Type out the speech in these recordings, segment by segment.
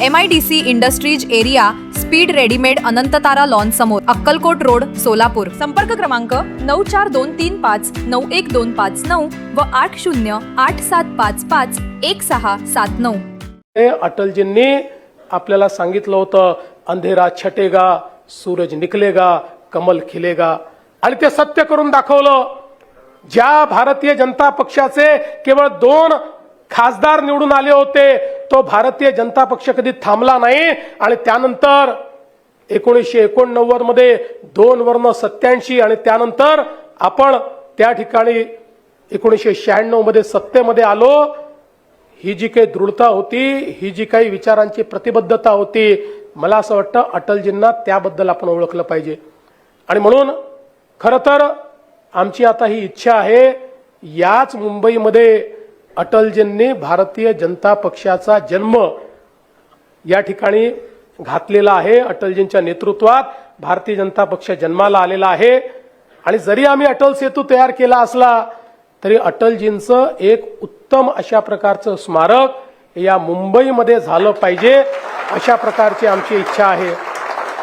M I D C industries area speed readymade Anantatara lawn समोर Akkalkot road Solapur. संपर्क क्रमांक नऊ चार दोन तीन पाच नऊ एक दोन पाच नऊ व आठ शून्य आठ सात पाच पाच एक सहा सात नऊ. अटलजींनी आपल्याला सांगितलं होतं अंधेरा छटेगा सूरज निकलेगा कमल खिलेगा. आणि ते सत्य करून दाखवलं ज्या भारतीय जनता पक्षाचे केवळ दोन खासदार निवडून आले होते तो भारतीय जनता पक्ष कधी थांबला नाही आणि त्यानंतर एकोणीसशे एकोणनव्वदमध्ये दोन वर्ण सत्याऐंशी आणि त्यानंतर आपण त्या ठिकाणी एकोणीसशे शहाण्णवमध्ये सत्तेमध्ये आलो. ही जी काही दृढता होती ही जी काही विचारांची प्रतिबद्धता होती मला असं वाटतं अटलजींना त्याबद्दल आपण ओळखलं पाहिजे. आणि म्हणून खरं तर आमची आता ही इच्छा आहे याच मुंबईमध्ये अटलजींनी भारतीय जनता पक्षाचा जन्म या ठिकाणी घातलेला आहे. अटलजींच्या नेतृत्वात भारतीय जनता पक्ष जन्माला आलेला आहे. आणि जरी आम्ही अटल सेतू तयार केला असला तरी अटलजींचं एक उत्तम अशा प्रकारचं स्मारक या मुंबईमध्ये झालं पाहिजे अशा प्रकारची आमची इच्छा आहे.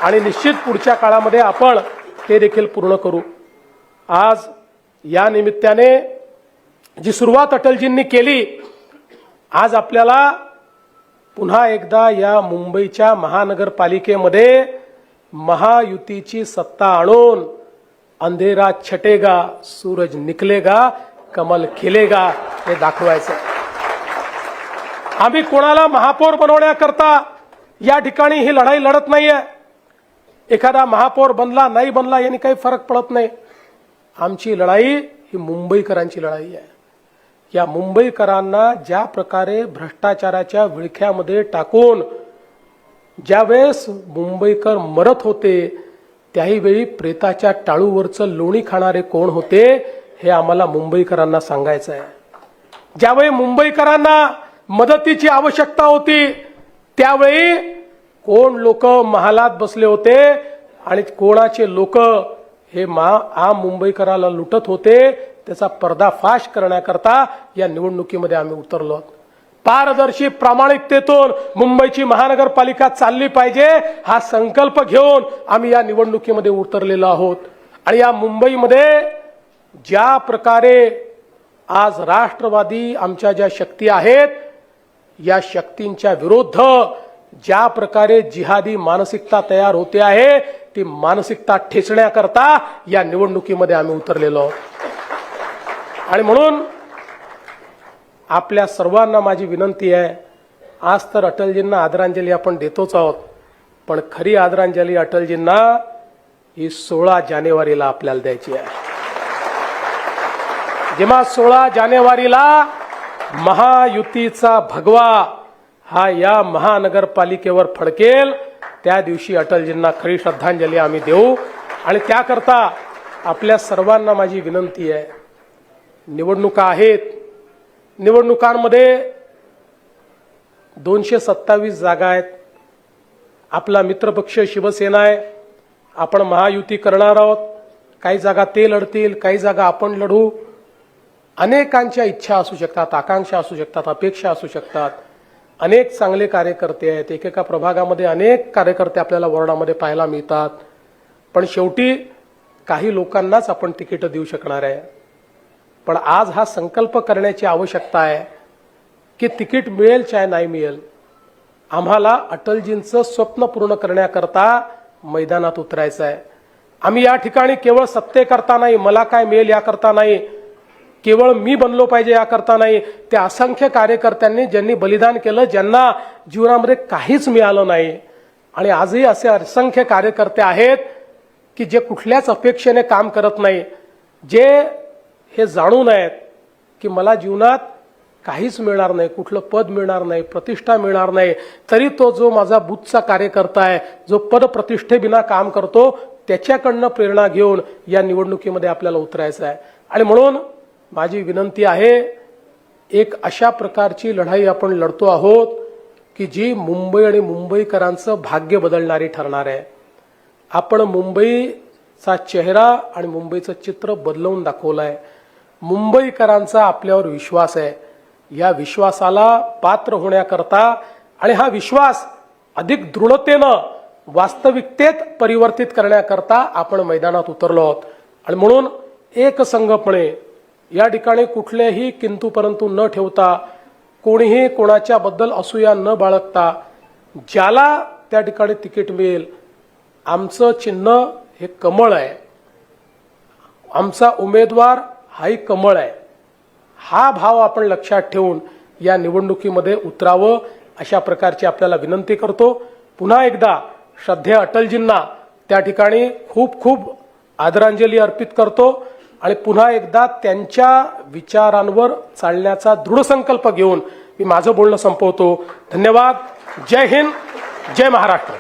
आणि निश्चित पुढच्या काळामध्ये आपण ते देखील पूर्ण करू. आज या निमित्ताने जी सुरुवात अटलजींनी केली आज आपल्याला पुन्हा एकदा या मुंबईच्या महानगरपालिकेमध्ये महायुतीची सत्ता आणून अंधेरा छटेगा सूरज निकलेगा कमल खिलेगा हे दाखवायचं. आम्ही कोणाला महापौर बनवण्याकरता या ठिकाणी ही लढाई लढत नाहीये. एखादा महापौर बनला नाही बनला यांनी काही फरक पडत नाही. आमची लढाई ही मुंबईकरांची लढाई आहे. या मुंबईकरांना ज्या प्रकारे भ्रष्टाचाराच्या विळख्यामध्ये टाकून ज्यावेळेस मुंबईकर मरत होते त्याही वेळी प्रेताच्या टाळूवरचं लोणी खाणारे कोण होते हे आम्हाला मुंबईकरांना सांगायचं आहे. ज्यावेळी मुंबईकरांना मदतीची आवश्यकता होती त्यावेळी कोण लोक महालात बसले होते आणि कोणाचे लोक हे मा आम मुंबईकराला लुटत होते त्याचा पर्दाफाश करण्याकरता या निवडणुकीमध्ये आम्ही उतरलो आहोत. पारदर्शी प्रामाणिकतेतून मुंबईची महानगरपालिका चालली पाहिजे हा संकल्प घेऊन आम्ही या निवडणुकीमध्ये उतरलेलो आहोत आणि या मुंबईमध्ये ज्या प्रकारे आज राष्ट्रवादी आमच्या ज्या शक्ती आहेत या शक्तींच्या विरुद्ध ज्या प्रकारे जिहादी मानसिकता तयार होते आहे ती मानसिकता ठेचण्याकरता या निवडणुकीमध्ये आम्ही उतरलेलो आहोत आणि म्हणून आपल्या सर्वांना माझी विनंती आहे आज तर अटलजींना आदरांजली आपण देतोच आहोत पण खरी आदरांजली अटलजींना ही सोळा जानेवारीला आपल्याला द्यायची आहे. जेव्हा सोळा जानेवारीला महायुतीचा भगवा हा या महानगरपालिकेवर फडकेल त्या दिवशी अटलजींना खरी श्रद्धांजली आम्ही देऊ. आणि त्याकरता आपल्या सर्वांना माझी विनंती आहे निवडणुका आहेत. निवडणुकांमध्ये दोनशे सत्तावीस जागा आहेत. आपला मित्रपक्ष शिवसेना आहे. आपण महायुती करणार आहोत. काही जागा ते लढतील काही जागा आपण लढू. अनेकांच्या इच्छा असू शकतात आकांक्षा असू शकतात अपेक्षा असू शकतात. अनेक चांगले कार्यकर्ते आहेत. एकेका प्रभागामध्ये अनेक कार्यकर्ते आपल्याला वॉर्डामध्ये पाहायला मिळतात. पण शेवटी काही लोकांनाच आपण तिकीटं देऊ शकणार आहे. पण आज हा संकल्प करण्याची आवश्यकता आहे की तिकीट मिळेल चाहे नाही मिळेल आम्हाला अटलजींचं स्वप्न पूर्ण करण्याकरता मैदानात उतरायचं आहे. आम्ही या ठिकाणी केवळ सत्तेकरता नाही मला काय मिळेल याकरता नाही केवळ मी बनलो पाहिजे याकरता नाही. त्या असंख्य कार्यकर्त्यांनी ज्यांनी बलिदान केलं ज्यांना जीवनामध्ये काहीच मिळालं नाही. आणि आजही असे असंख्य कार्यकर्ते आहेत की जे कुठल्याच अपेक्षेने काम करत नाही जे हे जाणून आहेत की मला जीवनात काहीच मिळणार नाही कुठलं पद मिळणार नाही प्रतिष्ठा मिळणार नाही. तरी तो जो माझा बुथचा कार्यकर्ता आहे जो पद प्रतिष्ठेबिना काम करतो त्याच्याकडनं प्रेरणा घेऊन या निवडणुकीमध्ये आपल्याला उतरायचं आहे. आणि म्हणून माझी विनंती आहे एक अशा प्रकारची लढाई आपण लढतो आहोत की जी मुंबई आणि मुंबईकरांचं भाग्य बदलणारी ठरणार आहे. आपण मुंबईचा चेहरा आणि मुंबईचं चित्र बदलवून दाखवलं आहे मुंबईकरांचा आपल्यावर विश्वास आहे. या विश्वासाला पात्र होण्याकरता आणि हा विश्वास अधिक दृढतेनं वास्तविकतेत परिवर्तित करण्याकरता आपण मैदानात उतरलो आहोत. आणि म्हणून एकसंघपणे या ठिकाणी कुठलेही किंतू परंतु न ठेवता कोणीही कोणाच्या बद्दल असूया न बाळगता ज्याला त्या ठिकाणी तिकीट मिळेल आमचं चिन्ह हे कमळ आहे. आमचा उमेदवार हाही कमळ आहे. हा भाव आपण लक्षात ठेवून या निवडणुकीमध्ये उतरावं अशा प्रकारची आपल्याला विनंती करतो. पुन्हा एकदा श्रद्धे अटलजींना त्या ठिकाणी खूप खूप आदरांजली अर्पित करतो आणि पुन्हा एकदा त्यांच्या विचारांवर चालण्याचा दृढ संकल्प घेऊन मी माझं बोलणं संपवतो. धन्यवाद. जय हिंद. जय महाराष्ट्र.